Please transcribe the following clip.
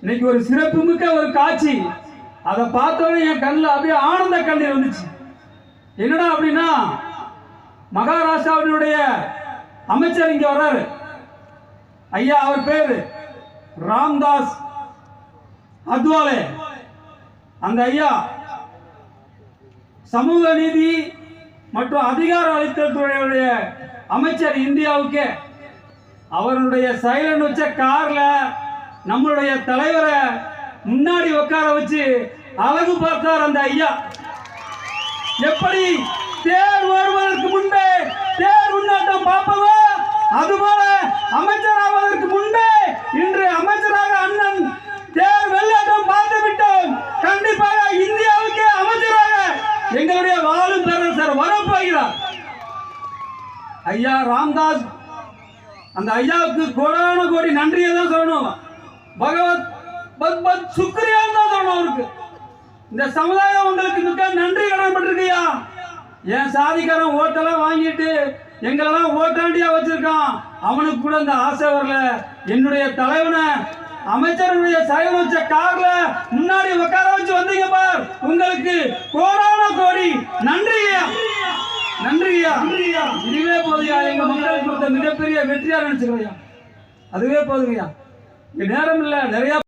இன்னைக்கு ஒரு சிறப்புமிக்க ஒரு காட்சி. அதை பார்த்தோன்னே என் கண்ணில் அப்படியே ஆனந்த கண்ணீர் வந்துச்சு. என்னடா அப்படின்னா மகாராஷ்டிராவினுடைய அமைச்சர் இங்க வர்றாரு. ஐயா அவர் பேரு ராம்தாஸ் அத்வாலே. அந்த ஐயா சமூக நீதி மற்றும் அதிகார அளித்தல்துறையுடைய அமைச்சர் இந்தியாவுக்கு. அவருடைய சைலன் வச்ச கார்ல நம்மளுடைய தலைவரை முன்னாடி உட்கார வச்சு அழகு பார்த்தார் அந்த ஐயா. எப்படி தேர் வருவதற்கு முன்பே தேர் முன்னாட்டம் பார்ப்பதோ அதுபோல அமைச்சர் ஆவதற்கு முன்பே இன்று அமைச்சராக அண்ணன் தேர் வெள்ளாட்டம் பார்த்து விட்டோம். கண்டிப்பாக இந்தியாவுக்கு அமைச்சராக எங்களுடைய வாழும் பேரரசர் வரப்போகிறார். ஐயா ராம்தாஸ் அந்த ஐயாவுக்கு கோடான கோடி நன்றியை தான் சொல்லணும். பகவத் பத் பத் சுக்ரியான்னு தான் சொல்லணும் அவருக்கு. இந்த சமுதாயம் உங்களுக்கு மிக்க நன்றி கடன்பட்டிருக்கையா என் சாதிக்காரன் ஓட்டெல்லாம் வாங்கிட்டு எங்களெல்லாம் ஓட்டாண்டியா வச்சிருக்கான். அவனுக்கு கூட இந்த ஆசை வரல. என்னுடைய தலைவனை அமைச்சருடைய சைவ வச்ச கார்ல முன்னாடி உட்கார வச்சு வந்தீங்க பார். உங்களுக்கு கோடான கோடி. நன்றியா? நன்றியா? நன்றியா இதுவே போதுயா? எங்க மக்களுக்கு கொடுத்த மிகப்பெரிய வெற்றியா நினைச்சுக்கிறேன் அதுவே போதுங்கய்யா. நேரம் இல்ல நிறைய